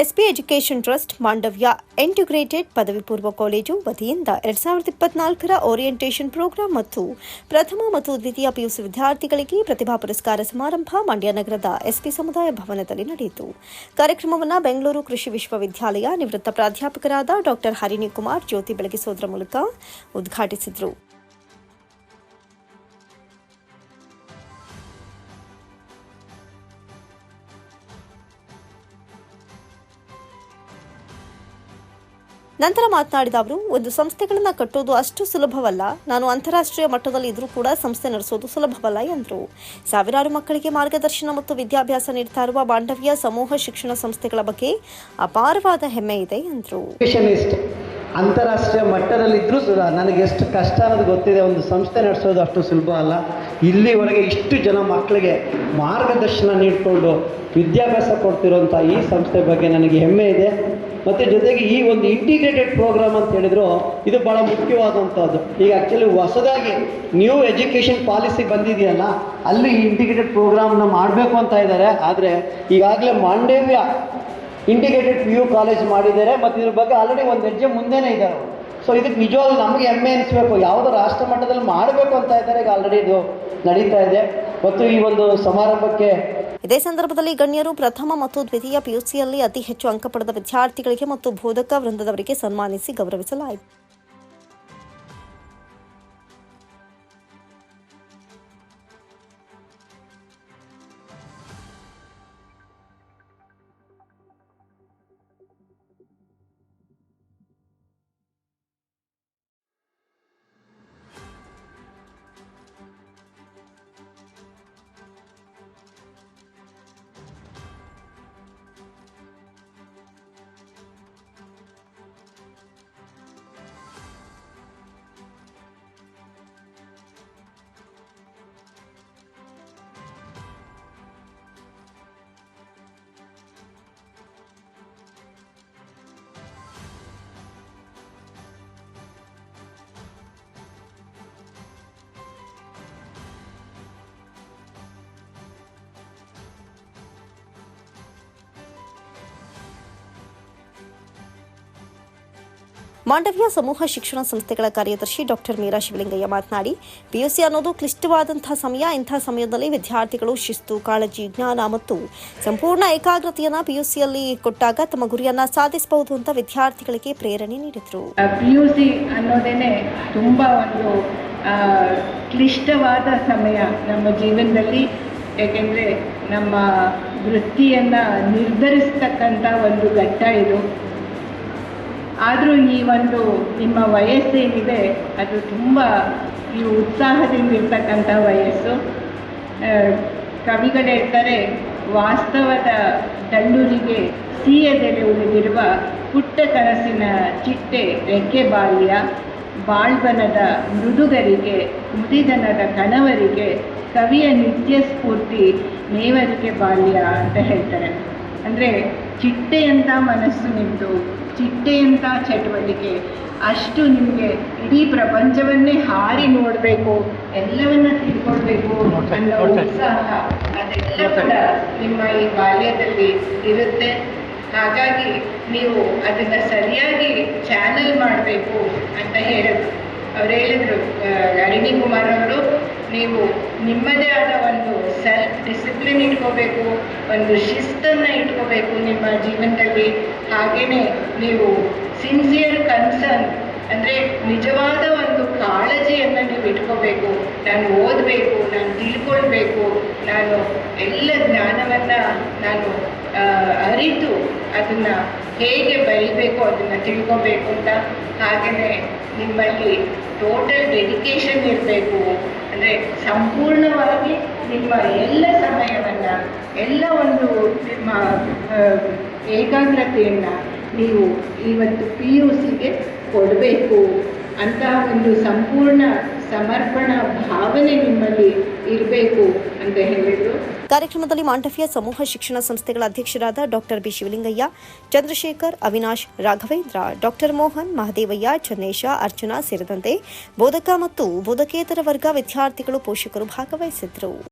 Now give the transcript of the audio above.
SP education trust Mandavya integrated ಪದವಿ ಪೂರ್ವ college ವತಿಯಿಂದ ಎರಡ್ ಸಾವಿರದ ಇಪ್ಪತ್ನಾಲ್ಕರ ಓರಿಯೆಂಟೇಷನ್ ಪ್ರೋಗ್ರಾಂ ಮತ್ತು ಪ್ರಥಮ ಮತ್ತು ದ್ವಿತೀಯ ಪಿಯುಸಿ ವಿದ್ಯಾರ್ಥಿಗಳಿಗೆ ಪ್ರತಿಭಾ ಪುರಸ್ಕಾರ ಸಮಾರಂಭ ಮಂಡ್ಯ ನಗರದ ಎಸ್ಪಿ ಸಮುದಾಯ ಭವನದಲ್ಲಿ ನಡೆಯಿತು. ಕಾರ್ಯಕ್ರಮವನ್ನು ಬೆಂಗಳೂರು ಕೃಷಿ ವಿಶ್ವವಿದ್ಯಾಲಯ ನಿವೃತ್ತ ಪ್ರಾಧ್ಯಾಪಕರಾದ ಡಾಕ್ಟರ್ ಹರಿಣಿ ಕುಮಾರ್ ಜ್ಯೋತಿ ಬೆಳಗಿಸೋದರ ಮೂಲಕ ಉದ್ಘಾಟಿಸಿದರು. ನಂತರ ಮಾತನಾಡಿದ ಅವರು, ಒಂದು ಸಂಸ್ಥೆಗಳನ್ನು ಕಟ್ಟೋದು ಅಷ್ಟು ಸುಲಭವಲ್ಲ. ನಾನು ಅಂತಾರಾಷ್ಟ್ರೀಯ ಮಟ್ಟದಲ್ಲಿ ಇದ್ರೂ ಕೂಡ ಸಂಸ್ಥೆ ನಡೆಸೋದು ಸುಲಭವಲ್ಲ, ಎಂದರು. ಸಾವಿರಾರು ಮಕ್ಕಳಿಗೆ ಮಾರ್ಗದರ್ಶನ ಮತ್ತು ವಿದ್ಯಾಭ್ಯಾಸ ನೀಡ್ತಾ ಇರುವ ಬಾಂಧವ್ಯ ಸಮೂಹ ಶಿಕ್ಷಣ ಸಂಸ್ಥೆಗಳ ಬಗ್ಗೆ ಅಪಾರವಾದ ಹೆಮ್ಮೆ ಇದೆ, ಎಂದರು. ಅಂತಾರಾಷ್ಟ್ರೀಯ ಮಟ್ಟದಲ್ಲಿದ್ದರೂ ಸುಧಾ ನನಗೆ ಎಷ್ಟು ಕಷ್ಟ ಅನ್ನೋದು ಗೊತ್ತಿದೆ. ಒಂದು ಸಂಸ್ಥೆ ನಡೆಸೋದು ಅಷ್ಟು ಸುಲಭ ಅಲ್ಲ. ಇಲ್ಲಿವರೆಗೆ ಇಷ್ಟು ಜನ ಮಕ್ಕಳಿಗೆ ಮಾರ್ಗದರ್ಶನ ನೀಡಿಕೊಂಡು ವಿದ್ಯಾಭ್ಯಾಸ ಕೊಡ್ತಿರೋಂಥ ಈ ಸಂಸ್ಥೆ ಬಗ್ಗೆ ನನಗೆ ಹೆಮ್ಮೆ ಇದೆ. ಮತ್ತು ಜೊತೆಗೆ ಈ ಒಂದು ಇಂಟಿಗ್ರೇಟೆಡ್ ಪ್ರೋಗ್ರಾಮ್ ಅಂತ ಹೇಳಿದ್ರು, ಇದು ಭಾಳ ಮುಖ್ಯವಾದಂಥದ್ದು ಈಗ ಆ್ಯಕ್ಚುಲಿ ಹೊಸದಾಗಿ ನ್ಯೂ ಎಜುಕೇಷನ್ ಪಾಲಿಸಿ ಬಂದಿದೆಯಲ್ಲ, ಅಲ್ಲಿ ಇಂಟಿಗ್ರೇಟೆಡ್ ಪ್ರೋಗ್ರಾಮ್ನ ಮಾಡಬೇಕು ಅಂತ ಇದ್ದಾರೆ ಆದರೆ ಈಗಾಗಲೇ Mandavya integrated P U college ಮಾಡಿದ್ದಾರೆ, ಮತ್ತು ಇದ್ರ ಬಗ್ಗೆ ಆಲ್ರೆಡಿ ಒಂದು ಹೆಜ್ಜೆ ಮುಂದೆನೇ ಇದ್ದಾರೆ ಸೊ ಇದಕ್ಕೆ ನಿಜವಾಗ್ಲೂ ನಮಗೆ ಹೆಮ್ಮೆ ಅನಿಸ್ಬೇಕು. ಯಾವುದೋ ರಾಷ್ಟ್ರ ಮಟ್ಟದಲ್ಲಿ ಮಾಡಬೇಕು ಅಂತ ಇದ್ದಾರೆ ಈಗ ಆಲ್ರೆಡಿ ಇದು ನಡೀತಾ ಇದೆ. ಮತ್ತು ಈ ಒಂದು ಸಮಾರಂಭಕ್ಕೆ ಇದೇ ಸಂದರ್ಭದಲ್ಲಿ ಗಣ್ಯರು ಪ್ರಥಮ ಮತ್ತು ದ್ವಿತೀಯ ಪಿಯುಸಿಯಲ್ಲಿ ಅತಿ ಹೆಚ್ಚು ಅಂಕ ಪಡೆದ ವಿದ್ಯಾರ್ಥಿಗಳಿಗೆ ಮತ್ತು ಬೋಧಕ ವೃಂದದವರಿಗೆ ಸನ್ಮಾನಿಸಿ ಗೌರವಿಸಲಾಯಿತು. ಮಾಂಡವ್ಯ ಸಮೂಹ ಶಿಕ್ಷಣ ಸಂಸ್ಥೆಗಳ ಕಾರ್ಯದರ್ಶಿ ಡಾಕ್ಟರ್ ಮೀರಾ ಶಿವಲಿಂಗಯ್ಯ ಮಾತನಾಡಿ ಪಿಯುಸಿ ಅನ್ನೋದು ಕ್ಲಿಷ್ಟವಾದಂತಹ ಸಮಯ ಇಂತಹ ಸಮಯದಲ್ಲಿ ವಿದ್ಯಾರ್ಥಿಗಳು ಶಿಸ್ತು, ಕಾಳಜಿ, ಜ್ಞಾನ ಮತ್ತು ಸಂಪೂರ್ಣ ಏಕಾಗ್ರತೆಯನ್ನ ಪಿಯುಸಿಯಲ್ಲಿ ಕೊಟ್ಟಾಗ ತಮ್ಮ ಗುರಿಯನ್ನ ಸಾಧಿಸಬಹುದು ಅಂತ ವಿದ್ಯಾರ್ಥಿಗಳಿಗೆ ಪ್ರೇರಣೆ ನೀಡಿದರು. ಪಿಯುಸಿ ಅನ್ನೋದೇನೆ ತುಂಬಾ ಒಂದು ಕ್ಲಿಷ್ಟವಾದ ಸಮಯ ನಮ್ಮ ಜೀವನದಲ್ಲಿ. ಯಾಕೆಂದ್ರೆ ನಮ್ಮ ವೃತ್ತಿಯನ್ನ ನಿರ್ಧರಿಸತಕ್ಕಂತ ಒಂದು ಘಟ್ಟ ಇದು. ಆದರೂ ಈ ಒಂದು ನಿಮ್ಮ ವಯಸ್ಸೇನಿದೆ ಅದು ತುಂಬ ಈ ಉತ್ಸಾಹದಿಂದ ಇರ್ತಕ್ಕಂಥ ವಯಸ್ಸು. ಕವಿಗಳೇ ಹೇಳ್ತಾರೆ, ವಾಸ್ತವದ ದಂಡೂರಿಗೆ ಸಿಹಿಯದೆಲೆ ಉಳಿದಿರುವ ಪುಟ್ಟ ಕನಸಿನ ಚಿಟ್ಟೆ ರೆಕ್ಕೆ ಬಾಲ್ಯ ಬಾಳ್ಬನದ ಮೃದುಗರಿಗೆ, ಮುದಿದನದ ಕಣವರಿಗೆ, ಕವಿಯ ನಿತ್ಯ ಸ್ಫೂರ್ತಿ ನೇವರಿಕೆ ಬಾಲ್ಯ ಅಂತ ಹೇಳ್ತಾರೆ. ಅಂದರೆ ಚಿಟ್ಟೆಯಂಥ ಮನಸ್ಸು ನಿಮ್ಮದು ಚಿಟ್ಟೆಯಂಥ ಚಟುವಟಿಕೆ. ಅಷ್ಟು ನಿಮಗೆ ಇಡೀ ಪ್ರಪಂಚವನ್ನೇ ಹಾರಿ ನೋಡಬೇಕು ಎಲ್ಲವನ್ನ ತಿಳ್ಕೊಳ್ಬೇಕು ಅನ್ನೋ ಉತ್ಸಾಹ ಅದೆಲ್ಲ ಕೂಡ ನಿಮ್ಮ ಈ ಬಾಲ್ಯದಲ್ಲಿ ಇರುತ್ತೆ. ಹಾಗಾಗಿ ನೀವು ಅದನ್ನು ಸರಿಯಾಗಿ ಚಾನಲ್ ಮಾಡಬೇಕು ಅಂತ ಹೇಳಿದ್ರು ಅವ್ರು ಹೇಳಿದ್ರು ಹರಿಣಿ ಕುಮಾರ್ ಅವರು ನೀವು ನಿಮ್ಮದೇ ಆದ ಒಂದು ಸೆಲ್ಫ್ ಡಿಸಿಪ್ಲಿನ್ ಇಟ್ಕೋಬೇಕು, ಒಂದು ಶಿಸ್ತನ್ನು ಇಟ್ಕೋಬೇಕು ನಿಮ್ಮ ಜೀವನದಲ್ಲಿ. ಹಾಗೆಯೇ ನೀವು ಸಿನ್ಸಿಯರ್ ಕನ್ಸರ್ನ್ ಅಂದರೆ ನಿಜವಾದ ಒಂದು ಕಾಳಜಿಯನ್ನು ನೀವು ಇಟ್ಕೋಬೇಕು. ನಾನು ಓದಬೇಕು, ನಾನು ತಿಳ್ಕೊಳ್ಬೇಕು, ನಾನು ಎಲ್ಲ ಜ್ಞಾನವನ್ನು ನಾನು ಅರಿತು ಅದನ್ನು ಹೇಗೆ ಬರೀಬೇಕು, ಅದನ್ನು ತಿಳ್ಕೊಬೇಕು ಅಂತ. ಹಾಗೆಯೇ ನಿಮ್ಮಲ್ಲಿ ಟೋಟಲ್ ಡೆಡಿಕೇಶನ್ ಇರಬೇಕು. ಅಂದರೆ ಸಂಪೂರ್ಣವಾಗಿ ನಿಮ್ಮ ಎಲ್ಲ ಸಮಯವನ್ನು ಎಲ್ಲ ಒಂದು, ನಿಮ್ಮ ಏಕಾಗ್ರತೆಯನ್ನ ನೀವು ಇವತ್ತು ಪಿ ಯು ಸಿಗೆ ಕೊಡಬೇಕು ಅಂತ ಒಂದು ಸಂಪೂರ್ಣ ಸಮರ್ಪಣಾ ಭಾವನೆ ನಿಮ್ಮಲ್ಲಿ ಇರಬೇಕು ಅಂತ ಹೇಳಿದ್ರು. ಕಾರ್ಯಕ್ರಮದಲ್ಲಿ ಮಾಂಡವ್ಯ ಸಮೂಹ ಶಿಕ್ಷಣ ಸಂಸ್ಥೆಗಳ ಅಧ್ಯಕ್ಷರಾದ doctor B Shivalingaiah, Chandrashekhar, Avinash, Raghavendra, doctor Mohan, Mahadevaiah, Channesha, Archana ಸೇರಿದಂತೆ ಬೋಧಕ ಮತ್ತು ಬೋಧಕೇತರ ವರ್ಗ ವಿದ್ಯಾರ್ಥಿಗಳು ಪೋಷಕರು ಭಾಗವಹಿಸಿದ್ದರು.